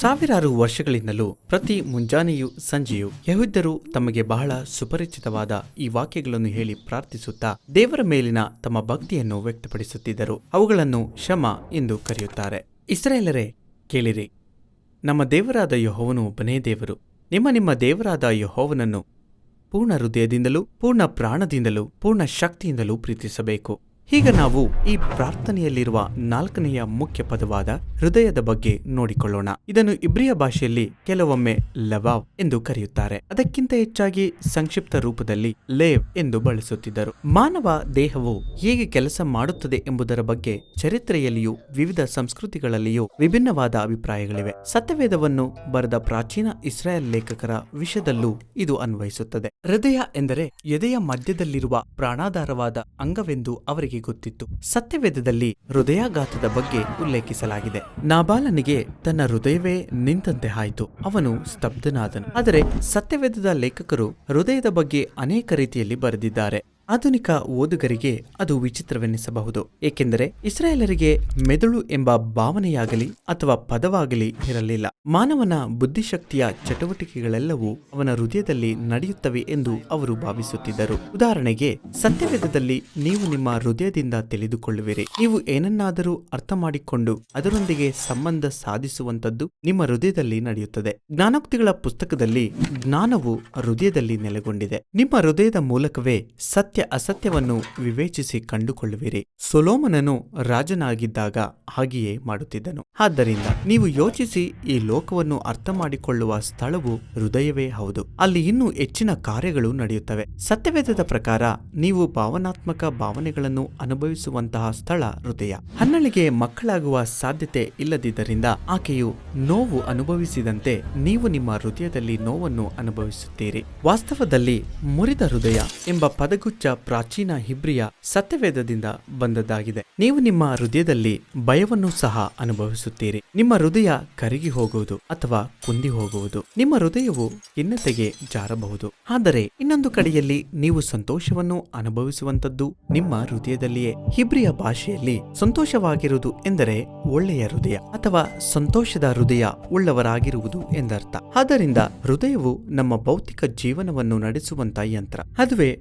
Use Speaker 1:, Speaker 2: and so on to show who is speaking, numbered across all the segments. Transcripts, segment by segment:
Speaker 1: ಸಾವಿರಾರು ವರ್ಷಗಳಿಂದಲೂ ಪ್ರತಿ ಮುಂಜಾನೆಯೂ ಸಂಜೆಯೂ ಯಹುದ್ದರು ತಮಗೆ ಬಹಳ ಸುಪರಿಚಿತವಾದ ಈ ವಾಕ್ಯಗಳನ್ನು ಹೇಳಿ ಪ್ರಾರ್ಥಿಸುತ್ತಾ ದೇವರ ಮೇಲಿನ ತಮ್ಮ ಭಕ್ತಿಯನ್ನು ವ್ಯಕ್ತಪಡಿಸುತ್ತಿದ್ದರು. ಅವುಗಳನ್ನು ಶಮ ಎಂದು ಕರೆಯುತ್ತಾರೆ. ಇಸ್ರೇಲರೇ ಕೇಳಿರಿ. ನಮ್ಮ ದೇವರಾದ ಯಹೋವನು ಒಬ್ಬನೇ ದೇವರು. ನಿಮ್ಮ ನಿಮ್ಮ ದೇವರಾದ ಯಹೋವನನ್ನು ಪೂರ್ಣ ಹೃದಯದಿಂದಲೂ ಪೂರ್ಣ ಪ್ರಾಣದಿಂದಲೂ ಪೂರ್ಣ ಶಕ್ತಿಯಿಂದಲೂ ಪ್ರೀತಿಸಬೇಕು. ಈಗ ನಾವು ಈ ಪ್ರಾರ್ಥನೆಯಲ್ಲಿರುವ ನಾಲ್ಕನೆಯ ಮುಖ್ಯ ಪದವಾದ ಹೃದಯದ ಬಗ್ಗೆ ನೋಡಿಕೊಳ್ಳೋಣ. ಇದನ್ನು ಇಬ್ರಿಯ ಭಾಷೆಯಲ್ಲಿ ಕೆಲವೊಮ್ಮೆ ಲವಾವ್ ಎಂದು ಕರೆಯುತ್ತಾರೆ. ಅದಕ್ಕಿಂತ ಹೆಚ್ಚಾಗಿ ಸಂಕ್ಷಿಪ್ತ ರೂಪದಲ್ಲಿ ಲೇವ್ ಎಂದು ಬಳಸುತ್ತಿದ್ದರು. ಮಾನವ ದೇಹವು ಹೇಗೆ ಕೆಲಸ ಮಾಡುತ್ತದೆ ಎಂಬುದರ ಬಗ್ಗೆ ಚರಿತ್ರೆಯಲ್ಲಿಯೂ ವಿವಿಧ ಸಂಸ್ಕೃತಿಗಳಲ್ಲಿಯೂ ವಿಭಿನ್ನವಾದ ಅಭಿಪ್ರಾಯಗಳಿವೆ. ಸತ್ಯವೇದವನ್ನು ಬರೆದ ಪ್ರಾಚೀನ ಇಸ್ರಾಯೇಲ್ ಲೇಖಕರ ವಿಷಯದಲ್ಲೂ ಇದು ಅನ್ವಯಿಸುತ್ತದೆ. ಹೃದಯ ಎಂದರೆ ಎದೆಯ ಮಧ್ಯದಲ್ಲಿರುವ ಪ್ರಾಣಾಧಾರವಾದ ಅಂಗವೆಂದು ಅವರಿಗೆ ಗೊತ್ತಿತ್ತು. ಸತ್ಯವೇದದಲ್ಲಿ ಹೃದಯಾಘಾತದ ಬಗ್ಗೆ ಉಲ್ಲೇಖಿಸಲಾಗಿದೆ. ನಾಬಾಲನಿಗೆ ತನ್ನ ಹೃದಯವೇ ನಿಂತಂತೆ ಆಯಿತು. ಅವನು ಸ್ತಬ್ಧನಾದನು. ಆದರೆ ಸತ್ಯವೇದದ ಲೇಖಕರು ಹೃದಯದ ಬಗ್ಗೆ ಅನೇಕ ರೀತಿಯಲ್ಲಿ ಬರೆದಿದ್ದಾರೆ. ಆಧುನಿಕ ಓದುಗರಿಗೆ ಅದು ವಿಚಿತ್ರವೆನ್ನಿಸಬಹುದು ಏಕೆಂದರೆ ಇಸ್ರಾಯೇಲರಿಗೆ ಮೆದುಳು ಎಂಬ ಭಾವನೆಯಾಗಲಿ ಅಥವಾ ಪದವಾಗಲಿ ಇರಲಿಲ್ಲ. ಮಾನವನ ಬುದ್ಧಿಶಕ್ತಿಯ ಚಟುವಟಿಕೆಗಳೆಲ್ಲವೂ ಅವನ ಹೃದಯದಲ್ಲಿ ನಡೆಯುತ್ತವೆ ಎಂದು ಅವರು ಭಾವಿಸುತ್ತಿದ್ದರು. ಉದಾಹರಣೆಗೆ, ಸತ್ಯವೇದದಲ್ಲಿ ನೀವು ನಿಮ್ಮ ಹೃದಯದಿಂದ ತಿಳಿದುಕೊಳ್ಳುವಿರಿ. ನೀವು ಏನನ್ನಾದರೂ ಅರ್ಥ ಮಾಡಿಕೊಂಡು ಅದರೊಂದಿಗೆ ಸಂಬಂಧ ಸಾಧಿಸುವಂತದ್ದು ನಿಮ್ಮ ಹೃದಯದಲ್ಲಿ ನಡೆಯುತ್ತದೆ. ಜ್ಞಾನೋಕ್ತಿಗಳ ಪುಸ್ತಕದಲ್ಲಿ ಜ್ಞಾನವು ಹೃದಯದಲ್ಲಿ ನೆಲೆಗೊಂಡಿದೆ. ನಿಮ್ಮ ಹೃದಯದ ಮೂಲಕವೇ ಸತ್ಯ ಅಸತ್ಯವನ್ನು ವಿವೇಚಿಸಿ ಕಂಡುಕೊಳ್ಳುವಿರಿ. ಸೊಲೋಮನನು ರಾಜನಾಗಿದ್ದಾಗ ಹಾಗೆಯೇ ಮಾಡುತ್ತಿದ್ದನು. ಆದ್ದರಿಂದ ನೀವು ಯೋಚಿಸಿ ಈ ಲೋಕವನ್ನು ಅರ್ಥ ಮಾಡಿಕೊಳ್ಳುವ ಸ್ಥಳವು ಹೃದಯವೇ ಹೌದು. ಅಲ್ಲಿ ಇನ್ನೂ ಹೆಚ್ಚಿನ ಕಾರ್ಯಗಳು ನಡೆಯುತ್ತವೆ. ಸತ್ಯವೇದದ ಪ್ರಕಾರ ನೀವು ಭಾವನಾತ್ಮಕ ಭಾವನೆಗಳನ್ನು ಅನುಭವಿಸುವಂತಹ ಸ್ಥಳ ಹೃದಯ. ಹನ್ನಳಿಗೆ ಮಕ್ಕಳಾಗುವ ಸಾಧ್ಯತೆ ಇಲ್ಲದಿದ್ದರಿಂದ ಆಕೆಯು ನೋವು ಅನುಭವಿಸಿದಂತೆ ನೀವು ನಿಮ್ಮ ಹೃದಯದಲ್ಲಿ ನೋವನ್ನು ಅನುಭವಿಸುತ್ತೀರಿ. ವಾಸ್ತವದಲ್ಲಿ ಮುರಿದ ಹೃದಯ ಎಂಬ ಪದಗುಚ್ಛ ಪ್ರಾಚೀನ ಹಿಬ್ರಿಯ ಸತ್ಯವೇದದಿಂದ ಬಂದದ್ದಾಗಿದೆ. ನೀವು ನಿಮ್ಮ ಹೃದಯದಲ್ಲಿ ಭಯವನ್ನು ಸಹ ಅನುಭವಿಸುತ್ತೀರಿ. ನಿಮ್ಮ ಹೃದಯ ಕರಗಿ ಹೋಗುವುದು ಅಥವಾ ಕುಂದಿ ಹೋಗುವುದು, ನಿಮ್ಮ ಹೃದಯವು ಖಿನ್ನತೆಗೆ ಜಾರಬಹುದು. ಆದರೆ ಇನ್ನೊಂದು ಕಡೆಯಲ್ಲಿ ನೀವು ಸಂತೋಷವನ್ನು ಅನುಭವಿಸುವಂತದ್ದು ನಿಮ್ಮ ಹೃದಯದಲ್ಲಿಯೇ. ಹಿಬ್ರಿಯ ಭಾಷೆಯಲ್ಲಿ ಸಂತೋಷವಾಗಿರುವುದು ಎಂದರೆ ಒಳ್ಳೆಯ ಹೃದಯ ಅಥವಾ ಸಂತೋಷದ ಹೃದಯ ಉಳ್ಳವರಾಗಿರುವುದು ಎಂದರ್ಥ. ಆದ್ದರಿಂದ ಹೃದಯವು ನಮ್ಮ ಭೌತಿಕ ಜೀವನವನ್ನು ನಡೆಸುವಂತ ಯಂತ್ರ. ಅದುವೇ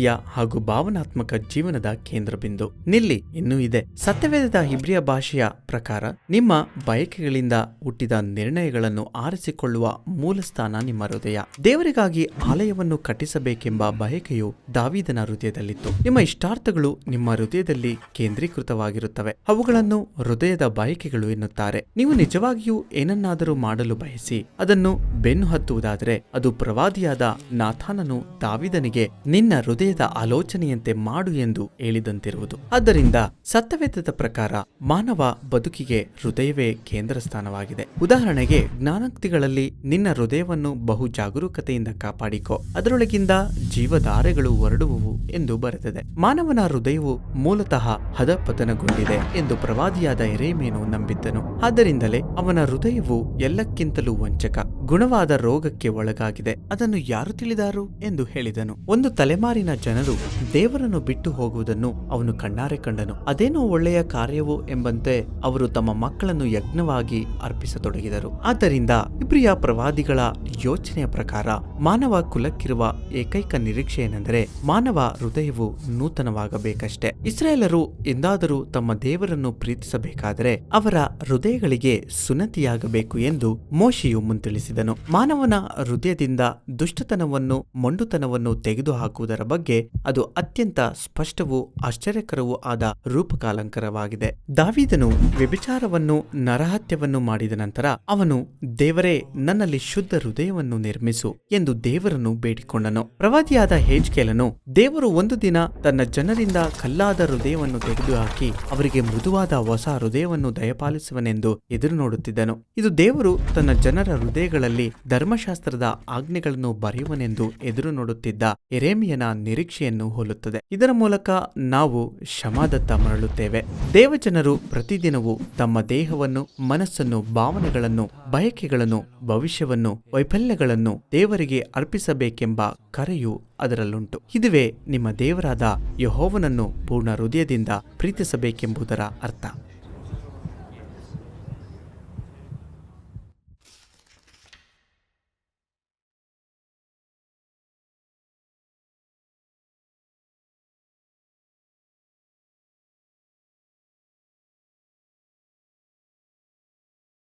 Speaker 1: ಬುದ್ಧಿಶಕ್ತಿಯ ಹಾಗೂ ಭಾವನಾತ್ಮಕ ಜೀವನದ ಕೇಂದ್ರ ಬಿಂದು ನಿಲ್ಲಿ, ಇನ್ನೂ ಇದೆ. ಸತ್ಯವೇದದ ಹಿಬ್ರಿಯ ಭಾಷೆಯ ಪ್ರಕಾರ, ನಿಮ್ಮ ಬಯಕೆಗಳಿಂದ ಹುಟ್ಟಿದ ನಿರ್ಣಯಗಳನ್ನು ಆರಿಸಿಕೊಳ್ಳುವ ಮೂಲ ಸ್ಥಾನ ನಿಮ್ಮ ಹೃದಯ. ದೇವರಿಗಾಗಿ ಆಲಯವನ್ನು ಕಟ್ಟಿಸಬೇಕೆಂಬ ಬಯಕೆಯು ದಾವಿದನ ಹೃದಯದಲ್ಲಿತ್ತು. ನಿಮ್ಮ ಇಷ್ಟಾರ್ಥಗಳು ನಿಮ್ಮ ಹೃದಯದಲ್ಲಿ ಕೇಂದ್ರೀಕೃತವಾಗಿರುತ್ತವೆ. ಅವುಗಳನ್ನು ಹೃದಯದ ಬಯಕೆಗಳು ಎನ್ನುತ್ತಾರೆ. ನೀವು ನಿಜವಾಗಿಯೂ ಏನನ್ನಾದರೂ ಮಾಡಲು ಬಯಸಿ, ಅದನ್ನು ಬೆನ್ನು ಹತ್ತುವುದಾದರೆ ಅದು ಪ್ರವಾದಿಯಾದ ನಾಥಾನನು ದಾವಿದನಿಗೆ ನಿನ್ನ ಹೃದಯದ ಆಲೋಚನೆಯಂತೆ ಮಾಡು ಎಂದು ಹೇಳಿದಂತಿರುವುದು. ಆದ್ದರಿಂದ ಸತ್ಯವೇದದ ಪ್ರಕಾರ ಮಾನವ ಬದುಕಿಗೆ ಹೃದಯವೇ ಕೇಂದ್ರ ಸ್ಥಾನವಾಗಿದೆ. ಉದಾಹರಣೆಗೆ ಜ್ಞಾನಕ್ತಿಗಳಲ್ಲಿ ನಿನ್ನ ಹೃದಯವನ್ನು ಬಹು ಜಾಗರೂಕತೆಯಿಂದ ಕಾಪಾಡಿಕೋ. ಅದರೊಳಗಿಂದ ಜೀವಧಾರೆಗಳು ಹೊರಡುವವು ಎಂದು ಬರೆದಿದೆ. ಮಾನವನ ಹೃದಯವು ಮೂಲತಃ ಹದಪತನಗೊಂಡಿದೆ ಎಂದು ಪ್ರವಾದಿಯಾದ ಎರೇಮೇನು ನಂಬಿದ್ದನು. ಆದ್ದರಿಂದಲೇ ಅವನ ಹೃದಯವು ಎಲ್ಲಕ್ಕಿಂತಲೂ ವಂಚಕ, ಗುಣವಾದ ರೋಗಕ್ಕೆ ಒಳಗಾಗಿದೆ. ಅದನ್ನು ಯಾರು ತಿಳಿದಾರು? ಎಂದು ಹೇಳಿದನು. ಒಂದು ತಲೆಮಾರಿನ ಜನರು ದೇವರನ್ನು ಬಿಟ್ಟು ಹೋಗುವುದನ್ನು ಅವನು ಕಣ್ಣಾರೆ ಕಂಡನು. ಅದೇನೋ ಒಳ್ಳೆಯ ಕಾರ್ಯವು ಎಂಬಂತೆ ಅವರು ತಮ್ಮ ಮಕ್ಕಳನ್ನು ಯಜ್ಞವಾಗಿ ಅರ್ಪಿಸತೊಡಗಿದರು. ಆದ್ದರಿಂದ ಇಬ್ರಿಯ ಪ್ರವಾದಿಗಳ ಯೋಚನೆಯ ಪ್ರಕಾರ ಮಾನವ ಕುಲಕ್ಕಿರುವ ಏಕೈಕ ನಿರೀಕ್ಷೆ ಏನೆಂದರೆ ಮಾನವ ಹೃದಯವು ನೂತನವಾಗಬೇಕಷ್ಟೇ. ಇಸ್ರಾಯೇಲರು ಎಂದಾದರೂ ತಮ್ಮ ದೇವರನ್ನು ಪ್ರೀತಿಸಬೇಕಾದರೆ ಅವರ ಹೃದಯಗಳಿಗೆ ಸುನತಿಯಾಗಬೇಕು ಎಂದು ಮೋಶಿಯು ಮುಂತಿಳಿಸಿದನು. ಮಾನವನ ಹೃದಯದಿಂದ ದುಷ್ಟತನವನ್ನು, ಮೊಂಡುತನವನ್ನು ತೆಗೆದುಹಾಕುವುದರ ಬಗ್ಗೆ ಅದು ಅತ್ಯಂತ ಸ್ಪಷ್ಟವೂ ಆಶ್ಚರ್ಯಕರವೂ ಆದ ರೂಪಕಾಲಂಕರವಾಗಿದೆ. ದಾವಿದನು ವ್ಯಭಿಚಾರವನ್ನು, ನರಹತ್ಯವನ್ನು ಮಾಡಿದ ನಂತರ ಅವನು, ದೇವರೇ, ನನ್ನಲ್ಲಿ ಶುದ್ಧ ಹೃದಯವನ್ನು ನಿರ್ಮಿಸು ಎಂದು ದೇವರನ್ನು ಬೇಡಿಕೊಂಡನು. ಪ್ರವಾದಿಯಾದ ಹೇಜ್ಕೇಲನು ದೇವರು ಒಂದು ದಿನ ತನ್ನ ಜನರಿಂದ ಕಲ್ಲಾದ ಹೃದಯವನ್ನು ತೆಗೆದುಹಾಕಿ ಅವರಿಗೆ ಮೃದುವಾದ ಹೊಸ ಹೃದಯವನ್ನು ದಯಪಾಲಿಸುವನೆಂದು ಎದುರು ನೋಡುತ್ತಿದ್ದನು ಇದು ದೇವರು ತನ್ನ ಜನರ ಹೃದಯಗಳಲ್ಲಿ ಧರ್ಮಶಾಸ್ತ್ರದ ಆಜ್ಞೆಗಳನ್ನು ಬರೆಯುವನೆಂದು ಎದುರು ನೋಡುತ್ತಿದ್ದ ಎರೇಮಿಯನ ನಿರೀಕ್ಷೆಯನ್ನು ಹೋಲುತ್ತದೆ. ಇದರ ಮೂಲಕ ನಾವು ಶಮಾದತ್ತ ಮರಳುತ್ತೇವೆ. ದೇವಜನರು ಪ್ರತಿದಿನವೂ ತಮ್ಮ ದೇಹವನ್ನು, ಮನಸ್ಸನ್ನು, ಭಾವನೆಗಳನ್ನು, ಬಯಕೆಗಳನ್ನು, ಭವಿಷ್ಯವನ್ನು, ವೈಫಲ್ಯಗಳನ್ನು ದೇವರಿಗೆ ಅರ್ಪಿಸಬೇಕೆಂಬ ಕರೆಯು ಅದರಲ್ಲುಂಟು. ಇದುವೇ ನಿಮ್ಮ ದೇವರಾದ ಯಹೋವನನ್ನು ಪೂರ್ಣ ಹೃದಯದಿಂದ ಪ್ರೀತಿಸಬೇಕೆಂಬುದರ ಅರ್ಥ.